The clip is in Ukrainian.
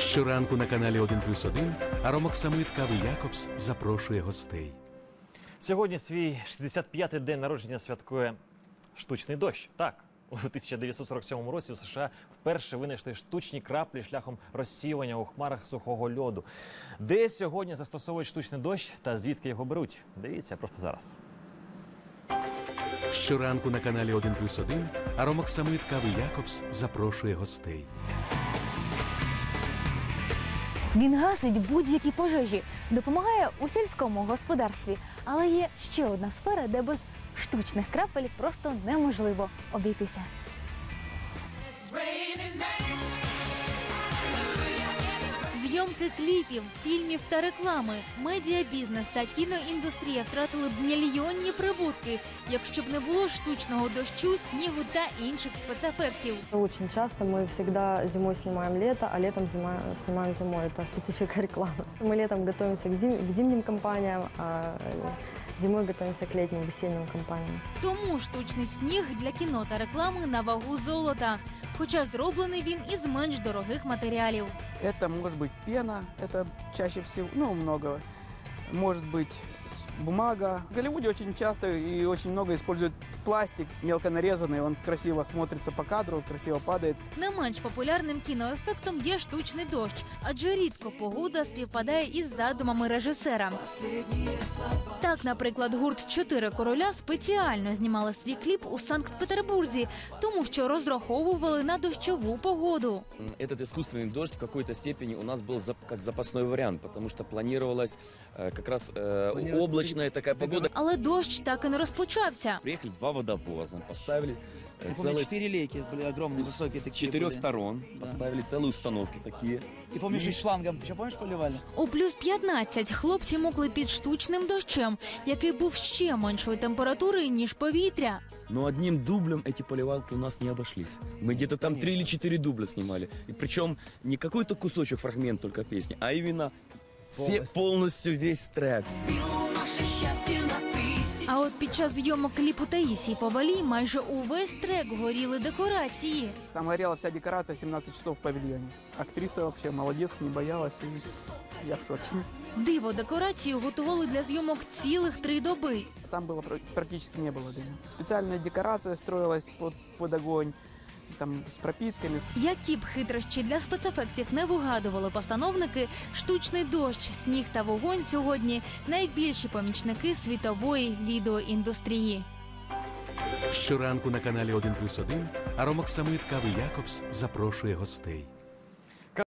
Щоранку на каналі 1 плюс 1 Аромок Самит Кави Якобс запрошує гостей. Сьогодні свій 65-й день народження святкує штучний дощ. Так, у 1947 році у США вперше винайшли штучні краплі шляхом розсіювання у хмарах сухого льоду. Де сьогодні застосовують штучний дощ та звідки його беруть? Дивіться просто зараз. Щоранку на каналі 1 плюс 1 Аромок Самит Кави Якобс запрошує гостей. Він гасить будь-які пожежі, допомагає у сільському господарстві. Але є ще одна сфера, де без штучних крапель просто неможливо обійтися. Зйомки кліпів, фільмів та реклами, медіабізнес та кіноіндустрія втратили б мільйонні прибутки, якщо б не було штучного дощу, снігу та інших спецефектів. Очень часто мы всегда зимой снимаем лето, а летом зима- снимаем зимой. Это специфика рекламы. Мы летом готовимся к, зим- к зимним компаниям, а э, зимой готовимся к летним весенним компаниям. Тому штучний сніг для кіно та реклами на вагу золота. Хоча зроблений він із менш дорогих матеріалів. Это может быть пена, это чаще всего, ну, много. Может быть с- бумага. В Голливуде очень часто и очень много используют пластик мелко нарезанный, он красиво смотрится по кадру, красиво падает. Не менш популярним кіноефектом є штучний дощ, адже рідко погода співпадає із задумами режисера. Так, наприклад, гурт Чотири короля спеціально знімали свій кліп у Санкт-Петербурзі, тому що розраховували на дощову погоду. Этот искусственный дождь в какой-то степени у нас был зап- как запасной вариант, потому что планировалась э, как раз э, облачная такая погода. Але дощ так і не розпочався. Приехали два водовоза, поставили э, Я помню, целый- четыре лейки были огромные, высокие с такие. четырех были. сторон, Да. поставили целые установки такие. И помнишь, и шлангом, еще помнишь, поливали? У плюс 15 хлопці мокли під штучним дощем, який був ще меншої температури ніж повітря. Но одним дублем эти поливалки у нас не обошлись. Мы где-то там три или четыре дубля снимали. И причем не какой-то кусочек, фрагмент только песни, а именно все, Полностью. полностью весь трек. А от під час зйомок кліпу Таїсії Повалій майже увесь трек горіли декорації. Там горела вся декорация 17 часов в павильоне. Актриса вообще молодец, не боялась. И я в шоке. Диво декорацію готували для зйомок цілих три доби. Там было пр- практически не было дыма. Специальная декорация строилась под, под огонь, там з пропітками. Які б хитрощі для спецефектів не вигадували постановники, штучний дощ, сніг та вогонь сьогодні найбільші помічники світової відеоіндустрії. Щоранку на каналі 1+,1 плюс 1 Аромок Самит Кави Якобс запрошує гостей.